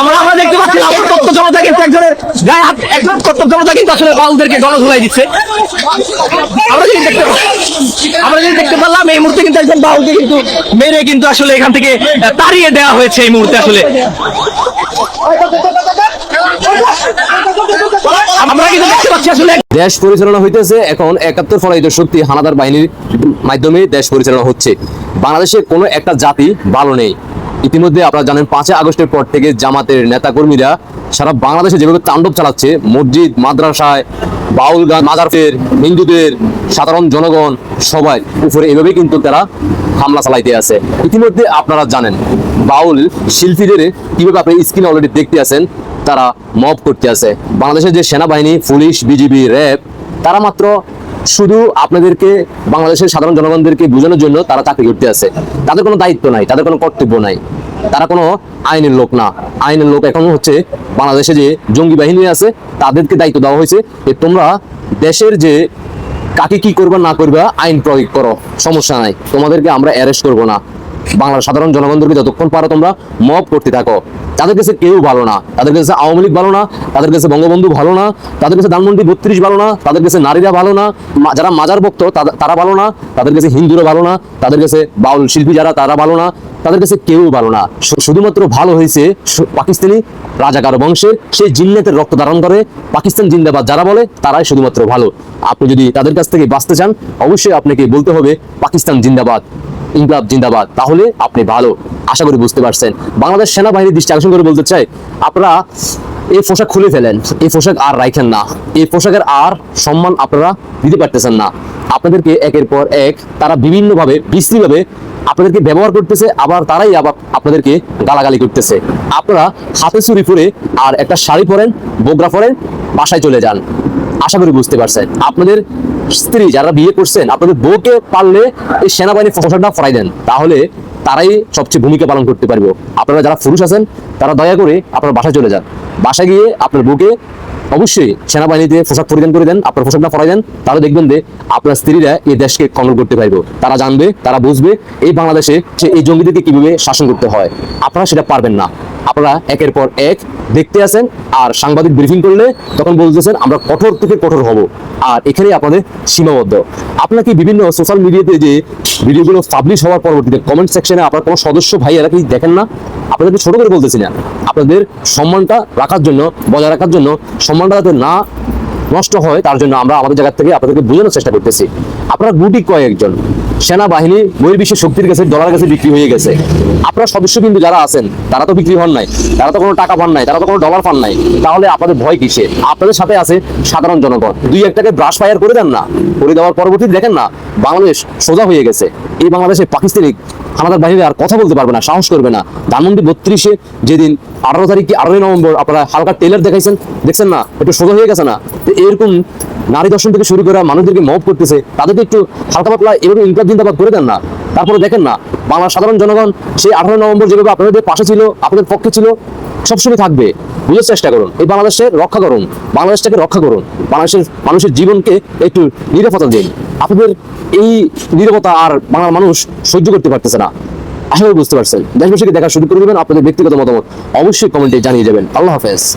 আমরা দেখতে পাচ্ছি জনতা কিন্তু একজনের গায়ে হাত একজন জনতা কিন্তু আসলে বাউলদেরকে গণধোলাই দিচ্ছে। আমরা যদি দেখতে আমরা যদি দেখতে পারলাম, এই মুহূর্তে কিন্তু একজন বাউলকে কিন্তু মেরে কিন্তু আসলে এখান থেকে তাড়িয়ে দেওয়া হয়েছে এই মুহূর্তে আসলে। দেশ পরিচালনা হইতেছে এখন একাত্তর ফলাইত শক্তি হানাদার বাহিনীর মাধ্যমে দেশ পরিচালনা হচ্ছে। বাংলাদেশে কোনো একটা জাতি ভালো নেই। ইতিমধ্যে আপনারা জানেন, পাঁচই আগস্টের পর থেকে জামাতের নেতাকর্মীরা সারা বাংলাদেশে যেভাবে তাণ্ডব চালাচ্ছে, মসজিদ, মাদ্রাসায় বাউল গান মাজারফের, হিন্দুদের, সাধারণ জনগণ, সবাই উপরে এভাবেই কিন্তু তারা হামলা চালাইতে আছে। ইতিমধ্যে আপনারা জানেন, বাউল শিল্পীদের কীভাবে আপনি স্ক্রিনে অলরেডি দেখতে আছেন, তারা মব করতে আছে। বাংলাদেশের যে সেনাবাহিনী, পুলিশ, বিজিবি র্যাব তারা মাত্র শুধু আপনাদেরকে, বাংলাদেশের সাধারণ জনগণদেরকে বোঝানোর জন্য তারা চাকরি করতে আছে। তাদের কোনো দায়িত্ব নাই, তাদের কোনো কর্তব্য নাই। তারা কোনো আইনের লোক না। আইনের লোক এখন হচ্ছে বাংলাদেশে যে জঙ্গি বাহিনী আছে, তাদেরকে দায়িত্ব দেওয়া হয়েছে যে তোমরা দেশের যে কাকে কি করবা না করবা আইন প্রয়োগ করো। সমস্যা নাই। তোমাদেরকে আমরা অ্যারেস্ট করব না। বাংলার সাধারণ জনগণদেরকে যতক্ষণ পারো তোমরা মব করতে থাকো। তাদের কাছে কেউ ভালো না। তাদের কাছে আওয়ামী লীগ ভালো না। তাদের কাছে বঙ্গবন্ধু ভালো না। তাদের কাছে ধানমন্ডি বত্রিশ ভালো না। তাদের কাছে নারীরা ভালো না। যারা মাজার ভক্ত তারা- ভালো না। তাদের কাছে হিন্দুরা ভালো না। তাদের কাছে বাউল শিল্পী যারা, তারা ভালো না। তাদের কাছে কেউ ভালো না। শুধুমাত্র ভালো হয়েছে পাকিস্তানি রাজাকার বংশের সেই জিন্নাতের রক্ত ধারণ করে। পাকিস্তান জিন্দাবাদ যারা বলে, তারাই শুধুমাত্র ভালো। আপনি যদি তাদের কাছ থেকে বাঁচতে চান, অবশ্যই আপনাকে বলতে হবে পাকিস্তান জিন্দাবাদ। ইনকলাব জিন্দাবাদ। তাহলে আপনি ভালো। আশা করি বুঝতে পারছেন। বাংলাদেশ সেনাবাহিনীর দৃষ্টি আকর্ষণ করে বলতে চাই, আপনারা এই পোশাক খুলে ফেলেন। এই পোশাক আর রাখেন না। এই পোশাকের আর সম্মান আপনারা দিতে পারতেছেন না। আপনাদেরকে একের পর এক তারা বিভিন্নভাবে বিশ্রীভাবে আপনাদেরকে ব্যবহার করতেছে, আবার তারাই আবার আপনাদেরকে গালাগালি করতেছে। আপনারা হাতে চুরি পরে আর একটা শাড়ি পরেন, বোগরা পরেন, বাসায় চলে যান। আশা করি বুঝতে পারছেন। আপনাদের স্ত্রী যারা বিয়ে করছেন, আপনাদের বউকে পারলে এই সেনাবাহিনীর পোশাকটা ফরাই দেন। তাহলে তারাই সবচেয়ে ভূমিকা পালন করতে পারবে। আপনারা যারা পুরুষ আছেন, তারা দয়া করে আপনার বাসায় চলে যান। বাসায় গিয়ে আপনার বউকে অবশ্যই সেনাবাহিনীতে পোশাক পরিধান করে দেন, আপনার পোশাকটা পরাই দেন। তাহলে দেখবেন যে আপনার স্ত্রীরা এই দেশকে কন্ট্রোল করতে পারবে। তারা জানবে, তারা বুঝবে এই বাংলাদেশে এই জঙ্গিদেরকে কীভাবে শাসন করতে হয়। আপনারা সেটা পারবেন না। আপনারা একের পর এক দেখতে আসেন আর সাংবাদিক ব্রিফিং করলে তখন বলতেছেন আমরা কঠোর থেকে কঠোর হব। আর এখানেই আপনাদের সীমাবদ্ধ। আপনারা কি বিভিন্ন সোশ্যাল মিডিয়াতে যে ভিডিওগুলো পাবলিশ হওয়ার পরবর্তীতে কমেন্ট সেকশনে আপনার কোনো সদস্য ভাইয়েরা কি দেখেন না? আপনাদেরকে ছোট করে বলতেছি না। আপনাদের সম্মানটা রাখার জন্য, বজায় রাখার জন্য, সম্মানটা যাতে না নষ্ট হয়, তার জন্য আমরা আমাদের জায়গা থেকে আপনাদেরকে বোঝানোর চেষ্টা করতেছি। আপনারা গুটি কয়েকজন। সেনাবাহিনী বহির্বিশ্বের শক্তির কাছে ডলার কাছে বিক্রি হয়ে গেছে। আপনার সদস্য কিন্তু যারা আছেন, তারা তো বিক্রি হন নাই, তারা তো কোনো টাকা পান নাই, তারা তো কোনো ডলার পান নাই। তাহলে আপনাদের ভয় কিসে? আপনাদের সাথে আছে সাধারণ জনগণ। দুই একটাকে ব্রাশ ফায়ার করে দেন না। করে দেওয়ার পরবর্তী দেখেন না, বাংলাদেশ সোজা হয়ে গেছে। এই বাংলাদেশে পাকিস্তানি আমাদের বাহিনী আর কথা বলতে পারবে না, সাহস করবে না। ধানমন্ডি বত্রিশে যেদিন আঠারো তারিখ কি আঠারোই নভেম্বর আপনারা হালকা টেলার দেখাইছেন, দেখছেন না? একটু সোজা হয়ে গেছে না? তো এরকম নারী দর্শন থেকে শুরু করে মানুষদেরকে মব করতেছে, তাদেরকে একটু হালকা পাতলা এভাবে ইনকাম জিন্দাবাদ করে দেন না। তারপরে দেখেন না, বাংলার সাধারণ জনগণ, সেই আঠারো নভেম্বর যেভাবে আপনাদের পাশে ছিল, আপনাদের পক্ষে ছিল, সবসময় থাকবে। বুঝার চেষ্টা করুন। এই বাংলাদেশের রক্ষা করুন। বাংলাদেশটাকে রক্ষা করুন। বাংলাদেশের, মানুষের জীবনকে একটু নিরাপত্তা দিন। আপনাদের এই নিরাপত্তা আর বাংলার মানুষ সহ্য করতে পারতেছে না। আশা করি বুঝতে পারছেন। দেশবাসীকে দেখা শুরু করে দেবেন আপনাদের ব্যক্তিগত মতামত। অবশ্যই কমেন্টে জানিয়ে যাবেন। আল্লাহ হাফেজ।